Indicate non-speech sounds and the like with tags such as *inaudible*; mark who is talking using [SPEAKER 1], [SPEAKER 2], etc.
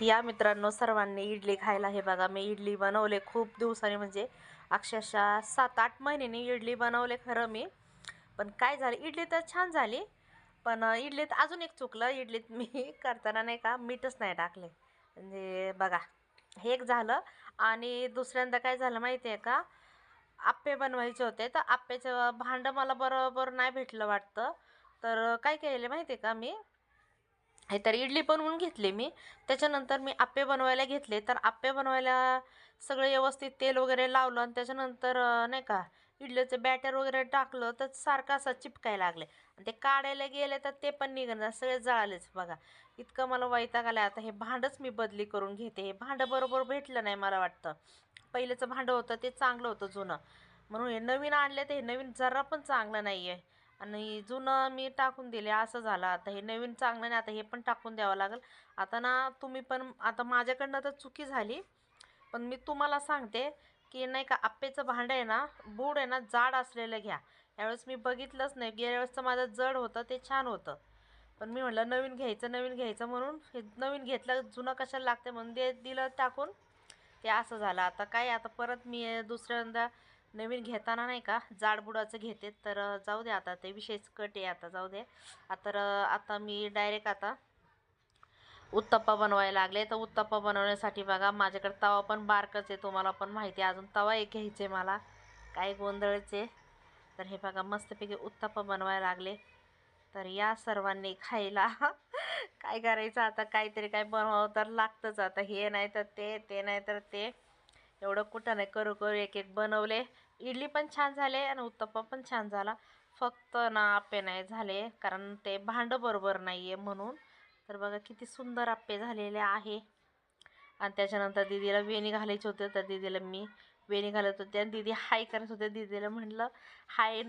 [SPEAKER 1] या मित्रांनो सर्वांनी इडली खायला. हे बघा मी इडली बनवले खूप दिवसांनी म्हणजे अक्षरशः सात आठ महिन्यांनी इडली बनवले खरं मी. पण काय झालं इडली तर छान झाली पण इडलीत अजून एक चुकलं. इडलीत मी *laughs* करताना नाही का मीठच नाही टाकले. म्हणजे बघा हे एक झालं. आणि दुसऱ्यांदा काय झालं माहिती आहे का आप्पे बनवायचे होते. तर आप्प्याचं भांडं मला बरोबर नाही भेटलं वाटतं. तर काय केलेलं माहिती आहे का मी हे तर इडली बनवून घेतली मी. त्याच्यानंतर मी आप्पे बनवायला घेतले. तर आप्पे बनवायला सगळं व्यवस्थित तेल वगैरे लावलं आणि त्याच्यानंतर नाही का इडलीचं बॅटर वगैरे टाकलं तर सारखं असं चिपकायला लागले. आणि ते काढायला गेले तर ते पण निघणार सगळे जळालेच बघा. इतकं मला वैताग आलं आता हे भांडंच मी बदली करून घेते. हे भांडं बरोबर भेटलं नाही मला वाटतं. पहिलेचं भांडं होतं ते चांगलं होतं जुनं. म्हणून हे नवीन आणले तर हे नवीन जरा पण चांगलं नाही आहे आणि जुनं मी टाकून दिले असं झालं. आता हे नवीन चांगलं नाही आता हे पण टाकून द्यावं लागेल. आता ना तुम्ही पण आता माझ्याकडनं तर चुकी झाली. पण मी तुम्हाला सांगते की नाही का आप्पेचं भांडं आहे ना बूड आहे ना जाड असलेलं घ्या. यावेळेस मी बघितलंच नाही गेल्या वेळेसचं माझं जड होतं ते छान होतं. पण मी म्हटलं नवीन घ्यायचं नवीन घ्यायचं म्हणून हे नवीन घेतलं जुनं कशाला लागते म्हणून दे दिलं टाकून. ते असं झालं. आता काय आता परत मी दुसऱ्यांदा नवीन घेताना नाही का जाडबुडाचं घेते तर जाऊ दे आता ते विशेष कट आहे आता जाऊ दे. तर आता मी डायरेक्ट आता उत्तप्पा बनवायला लागले. तर उत्तप्पा बनवण्यासाठी बघा माझ्याकडे तवा पण बारकच आहे तुम्हाला पण माहिती आहे. अजून तवा एक घ्यायचे मला. काय गोंधळचे तर हे बघा मस्तपैकी उत्तप्पा बनवायला लागले. तर या सर्वांनी खायला. *laughs* काय करायचं आता? काहीतरी काय बनवावं तर लागतंच आता. हे नाही तर ते ते नाही तर ते. एवढं कुठं नाही करू करू एक एक बनवले. इडली पण छान झाले आणि उत्तप्पा पण छान झाला. फक्त ना आप्पे नाही झाले कारण ते भांडं बरोबर नाही आहे म्हणून. तर बघा किती सुंदर आप्पे झालेले आहे. आणि त्याच्यानंतर दीदीला वेणी घालायचे होते तर दीदीला मी वेणी घालत होते. आणि दीदी हाय करत होते. दीदीला म्हटलं हाय